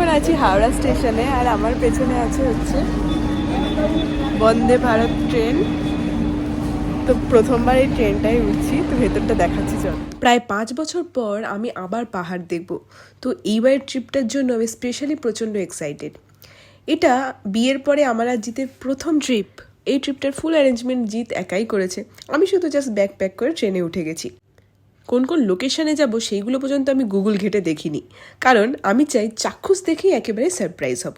এখন আছি হাওড়া স্টেশনে আর আমার পেছনে আছে হচ্ছে বন্দে ভারত ট্রেন। তো প্রথমবার এই ট্রেনটাই উঠছি, তো ভেতরটা দেখাচ্ছি, চল। প্রায় পাঁচ বছর পর আমি আবার পাহাড় দেখব। তো এইবারের ট্রিপটার জন্য আমি স্পেশালি প্রচণ্ড এক্সাইটেড এটা বিয়ের পরে আমার আর জিতের প্রথম ট্রিপ এই ট্রিপটার ফুল অ্যারেঞ্জমেন্ট জিত একাই করেছে। আমি শুধু জাস্ট ব্যাগ প্যাক করে ট্রেনে উঠে গেছি। কোন কোন লোকেশনে যাব সেইগুলো পর্যন্ত আমি গুগল ঘেটে দেখিনি। কারণ আমি চাই চাক্ষুষ দেখেই একেবারে সারপ্রাইজ হব।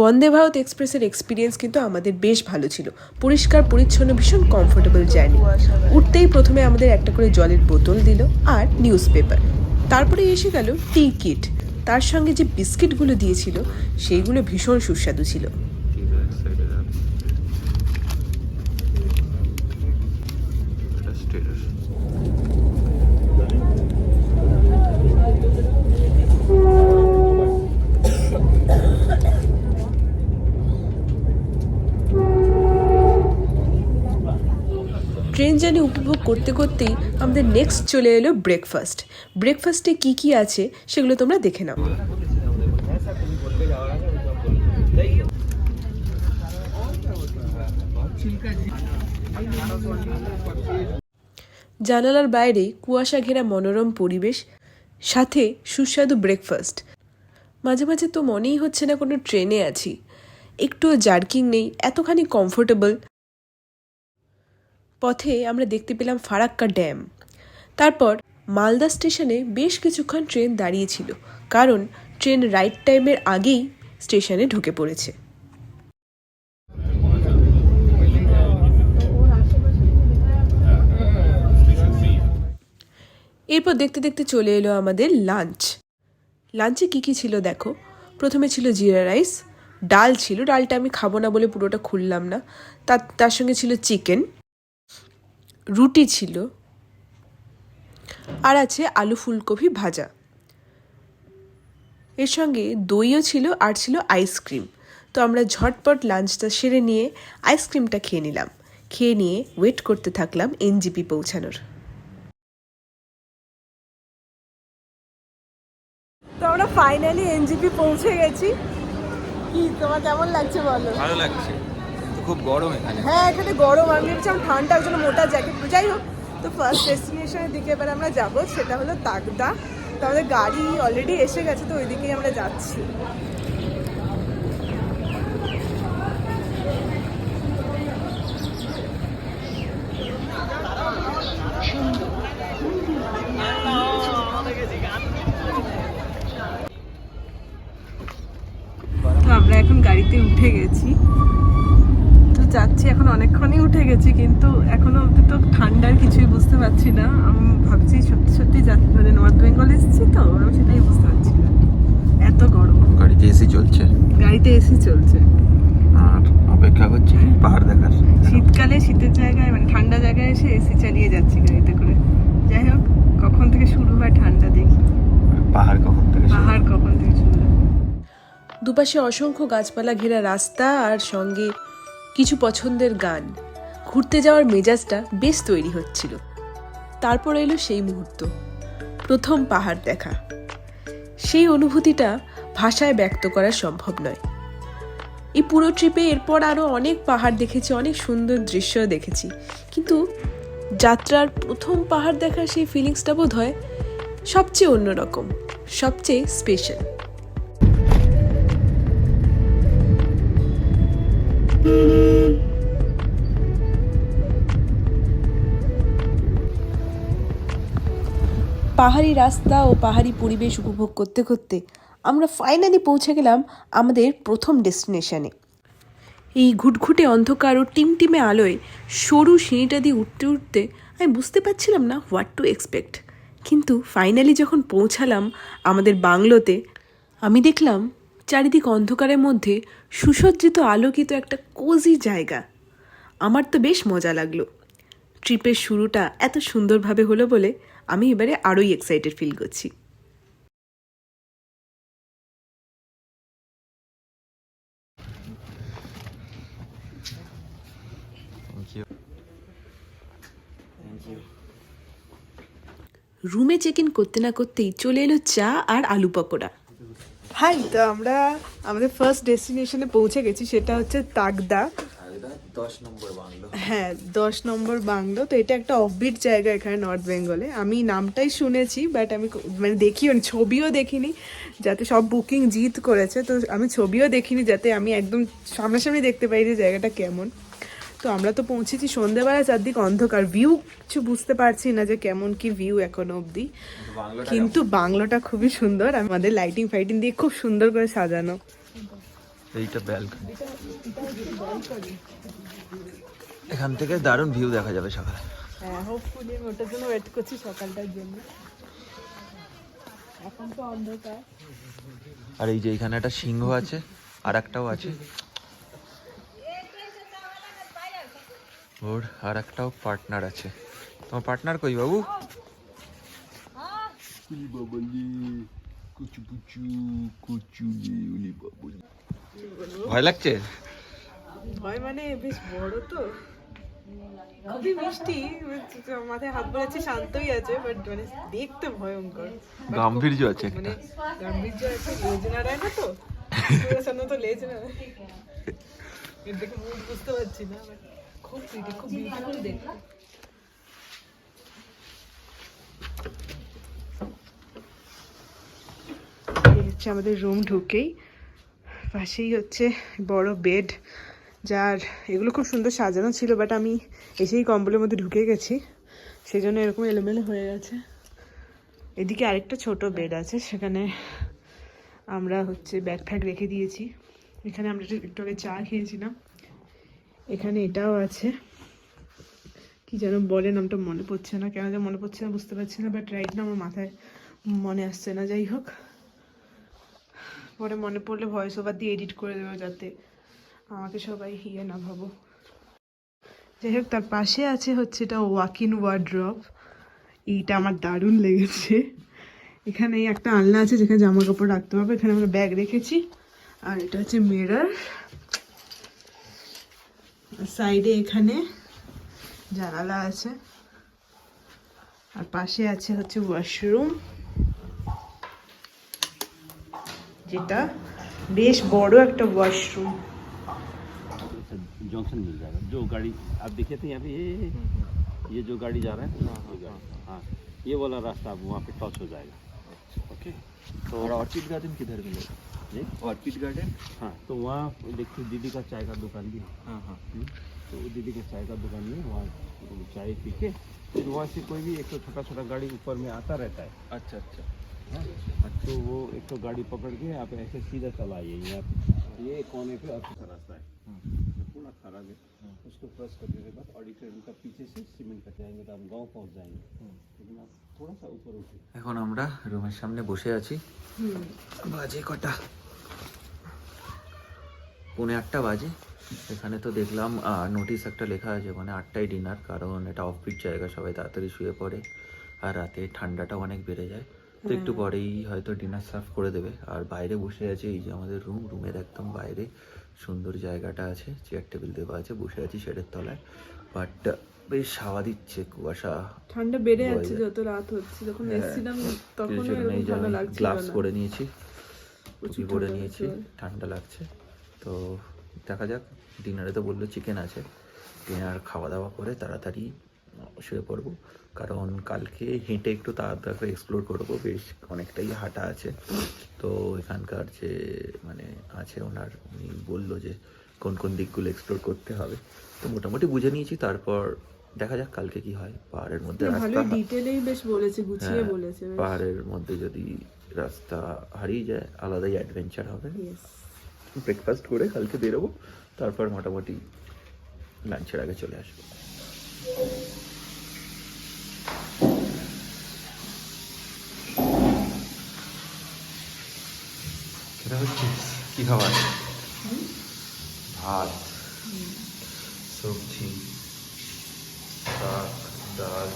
বন্দে ভারত এক্সপ্রেসের এক্সপিরিয়েন্স কিন্তু আমাদের বেশ ভালো ছিল। পরিষ্কার, পরিচ্ছন্ন, ভীষণ কমফোর্টেবল জার্নি উঠতেই প্রথমে আমাদের একটা করে জলের বোতল দিল আর নিউজ পেপার তারপরে এসে গেল টি কিট তার সঙ্গে যে বিস্কিটগুলো দিয়েছিল, সেইগুলো ভীষণ সুস্বাদু ছিল। ট্রেন জার্নি উপভোগ করতে করতেই আমাদের নেক্সট চলে এলো ব্রেকফাস্ট ব্রেকফাস্টে কি কি আছে সেগুলো তোমরা দেখে নাও। জানালার বাইরে কুয়াশা ঘেরা মনোরম পরিবেশ, সাথে সুস্বাদু ব্রেকফাস্ট মাঝে মাঝে তো মনেই হচ্ছে না কোনো ট্রেনে আছি। একটুও জার্কিং নেই, এতখানি কমফোর্টেবল পথে আমরা দেখতে পেলাম ফারাক্কা ড্যাম। তারপর মালদা স্টেশনে বেশ কিছুক্ষণ ট্রেন দাঁড়িয়েছিল কারণ ট্রেন রাইট টাইমের আগেই স্টেশনে ঢুকে পড়েছে। এরপর দেখতে দেখতে চলে এলো আমাদের লাঞ্চ। লাঞ্চে কী কী ছিল দেখো? প্রথমে ছিল জিরা রাইস, ডাল ছিল, ডালটা আমি খাব না বলে পুরোটা খুললাম না। তার তার সঙ্গে ছিল চিকেন রুটি ছিল। আর আছে আলু ফুলকপি ভাজা। এর সঙ্গে দইও ছিল আর ছিল আইসক্রিম তো আমরা ঝটপট লাঞ্চটা সেরে নিয়ে আইসক্রিমটা খেয়ে নিলাম। খেয়ে নিয়ে ওয়েট করতে থাকলাম এনজিপি পৌঁছানোর। তো আমরা ফাইনালি এনজিপি পৌঁছে গেছি। কি, তোমার কেমন লাগছে বলো? ভালো লাগছে। খুব গরম এখানে। হ্যাঁ এখানে গরম। আমি ভেবেছিলাম ঠান্ডা, ওই জন্য মোটা জ্যাকেট যাই হোক, তো ফার্স্ট ডেস্টিনেশনের দিকে এবার আমরা যাব, সেটা হলো তাগদা তো আমাদের গাড়ি অলরেডি এসে গেছে, তো ওইদিকেই আমরা যাচ্ছি। আমরা এখন গাড়িতে উঠে গেছি। যাচ্ছি এখন অনেকক্ষণই উঠে গেছি কিন্তু এখনও অব্দি তো ঠান্ডার কিছুই বুঝতে পারছি না। আমি ভাবছি সত্যি সত্যি যাচ্ছি মানে নর্থ বেঙ্গল এসেছি তো আমি সেটাই বুঝতে পারছি না। এত গরম। গাড়িতে এসি চলছে? গাড়িতে এসি চলছে। আর অপেক্ষা করছি পাহাড় দেখার। শীতকালে শীতের জায়গায় মানে ঠান্ডা জায়গায় এসে এসি চালিয়ে যাচ্ছি গাড়িতে করে। যাই হোক কখন থেকে শুরু হয় ঠান্ডা দেখি। পাহাড় কখন থেকে পাহাড় কখন থেকে শুরু হয়? দুপাশে অসংখ্য গাছপালা ঘেরা রাস্তা আর সঙ্গে কিছু পছন্দের গান। ঘুরতে যাওয়ার মেজাজটা বেশ তৈরি হচ্ছিল। তারপর এলো সেই মুহূর্ত, প্রথম পাহাড় দেখা। সেই অনুভূতিটা ভাষায় ব্যক্ত করা সম্ভব নয়। এই পুরো ট্রিপে এরপর আরও অনেক পাহাড় দেখেছি, অনেক সুন্দর দৃশ্য দেখেছি। কিন্তু যাত্রার প্রথম পাহাড় দেখার সেই ফিলিংসটা বোধ হয় সবচেয়ে অন্যরকম, সবচেয়ে স্পেশাল পাহাড়ি রাস্তা ও পাহাড়ি পরিবেশ উপভোগ করতে করতে আমরা ফাইনালি পৌঁছে গেলাম আমাদের প্রথম ডেস্টিনেশনে এই ঘুটঘুটে অন্ধকার ও টিমটিমে আলোয় সরু সিঁড়িটা দিয়ে উঠতে উঠতে আমি বুঝতে পারছিলাম না হোয়াট টু এক্সপেক্ট কিন্তু ফাইনালি যখন পৌঁছালাম আমাদের বাংলোতে, আমি দেখলাম চারিদিক অন্ধকারের মধ্যে সুসজ্জিত আলোকিত একটা কোজি জায়গা। আমার তো বেশ মজা লাগল। ট্রিপের শুরুটা এত সুন্দরভাবে হলো বলে আমি এবারে আরোই এক্সাইটেড ফিল করছি। রুমে চেক ইন করতে না করতেই চলে এলো চা আর আলু পকোড়া। হাই তো আমরা আমাদের ফার্স্ট ডেস্টিনেশনে পৌঁছে গেছি, সেটা হচ্ছে তাগদা। দশ নম্বর বাংলো। হ্যাঁ দশ নম্বর বাংলো। তো এটা একটা অফবিট জায়গা এখানে নর্থ বেঙ্গলে আমি নামটাই শুনেছি বাট আমি মানে দেখিও ছবিও দেখিনি যাতে সব বুকিং জিত করেছে। তো আমি ছবিও দেখিনি যাতে আমি একদম সামনাসামনি দেখতে পাই যে জায়গাটা কেমন। তো আমরা তো পৌঁছেছি সন্ধেবেলা চারদিক অন্ধকার। ভিউ কিছু বুঝতে পারছি না যে কেমন কি ভিউ এখনও অবধি। কিন্তু বাংলোটা খুবই সুন্দর। আমাদের লাইটিং ফাইটিং দিয়ে খুব সুন্দর করে সাজানো। এইটা ব্যালকনি এখান থেকে দারুণ ভিউ দেখা যাবে সকালে। হ্যাঁ হোপফুলি আমি ওটার জন্য ওয়েট করছি সকালটার জন্য। এখন তো অন্ধকার। আর এই যে এখানে একটা সিংহ আছে আর একটাও আছে। ওর আর একটাও পার্টনার আছে। তোমার পার্টনার কই বাবু? ভয় লাগছে? ভয় মানে বেশ বড় তো। খুবই মিষ্টি মাথায় হাত বোলাচ্ছে শান্তই আছে বাট মানে দেখতে ভয়ঙ্কর। গাম্ভীর্য আছে মানে গাম্ভীর্য আছে লেজ নাড়ায় না তো? তো এর দেখে মুড বুঝতে পারছি না খুব প্রিটি খুব বিউটিফুল দেখতে। হচ্ছে আমাদের রুম ঢুকেই। পাশেই হচ্ছে বড় বেড যার এগুলো খুব সুন্দর সাজানো ছিল বাট আমি এসেই কম্বলের মধ্যে ঢুকে গেছি। সেই জন্য এরকম এলোমেলো হয়ে গেছে। এদিকে আরেকটা ছোট বেড আছে, সেখানে আমরা হচ্ছে ব্যাগ ফ্যাগ রেখে দিয়েছি। এখানে আমরা একটু- আগে চা খেয়েছিলাম। এখানে এটাও আছে। কি যেন বলে, নামটা মনে পড়ছে না। কেন যেন মনে পড়ছে না বুঝতে পারছি না বাট রাইট না আমার মাথায় মনে আসছে না। যাই হোক, পরে মনে পড়লে ভয়েস ওভার দিয়ে এডিট করে দেবো যাতে আমাকে সবাই ইয়ে না ভাবো। যাই হোক, তার পাশে আছে হচ্ছে এটা ওয়াক ইন ওয়ার্ড্রপ এইটা আমার দারুণ লেগেছে। এখানে একটা আলনা আছে যেখানে জামা কাপড় রাখতে হবে। এখানে আমরা ব্যাগ রেখেছি। আর এটা হচ্ছে মিরর সাইডে এখানে জানালা আছে। আর পাশে আছে হচ্ছে ওয়াশরুম যেটা বেশ বড় একটা ওয়াশরুম जंक्शन मिल जाएगा। जो गाड़ी आप देखे थे यहाँ पे ये ये जो गाड़ी जा रहा है वो गाड़ी, हाँ ये वाला रास्ता आप वहाँ पे टच हो जाएगा। ओके। तो और ऑर्चिड गार्डन किधर मिलेगा जी? Orchid garden? हाँ तो वहाँ देखिए दीदी का चाय का दुकान भी है। हाँ हाँ। हम्म, तो दीदी का चाय का दुकान भी वहाँ चाय पी के फिर वहाँ से कोई भी एक तो छोटा छोटा गाड़ी ऊपर में आता रहता है। अच्छा अच्छा। हाँ, तो वो एक तो गाड़ी पकड़ के आप ऐसे सीधा चलाइए यहाँ ये कोने पे अच्छी उसको क्रॉस करने के बाद ऑडिटोरियम का पीछे से सीमेंट का जाएंगे तो हम गाँव पहुँच जाएंगे लेकिन आप थोड़ा सा ऊपर उठिए এখন আমরা রুমের সামনে বসে আছি বাজে কটা পৌনে আটটা বাজে এখানে তো দেখলাম নোটিশ একটা লেখা আছে মানে আটটায় ডিনার কারণ এটা অফবিট জায়গা সবাই তাড়াতাড়ি শুয়ে পড়ে আর রাতে ঠান্ডাটাও অনেক বেড়ে যায় তো একটু পরেই হয়তো ডিনার সার্ভ করে দেবে। আর বাইরে বসে আছে এই যে আমাদের রুম রুমের একদম বাইরে সুন্দর জায়গাটা আছে চেয়ার টেবিল দেওয়া আছে বসে আছি শেডের তলায়। বাট বেশ হাওয়া দিচ্ছে কুয়াশা ঠান্ডা বেড়ে যাচ্ছে যত রাত হচ্ছে। যখন হ্যাঁ, এসেছিলাম তখন আমি লাগছিল গ্লাভস পরে নিয়েছি টুপি পরে নিয়েছি ঠান্ডা লাগছে। তো দেখা যাক ডিনারে তো বলল চিকেন আছে। ডিনার খাওয়া দাওয়া করে তাড়াতাড়ি শুয়ে পড়ব। কারণ কালকে হেঁটে একটু তাড়াতাড়ি এক্সপ্লোর করব বেশ অনেকটাই হাঁটা আছে। তো এখানকার যে মানে আছে ওনার উনি বলল যে কোন কোন দিকগুলো এক্সপ্লোর করতে হবে। তো মোটামুটি বুঝে নিয়েছি তারপর দেখা যাক কালকে কি হয়। পাহাড়ের মধ্যে রাস্তা ডিটেলেই বেশ বলেছে গুছিয়ে হ্যাঁ, বলেছে পাহাড়ের মধ্যে যদি রাস্তা হারিয়ে যায় আলাদাই অ্যাডভেঞ্চার হবে। ব্রেকফাস্ট করে কালকে বেরোবো তারপর মোটামুটি লাঞ্চের আগে চলে আসব। এটা হচ্ছে কি খাবার? ভাত। সবজি শাক ডাল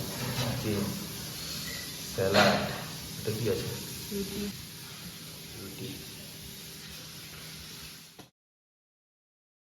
ডিম স্যালাড। এটা কি আছে? রুটি।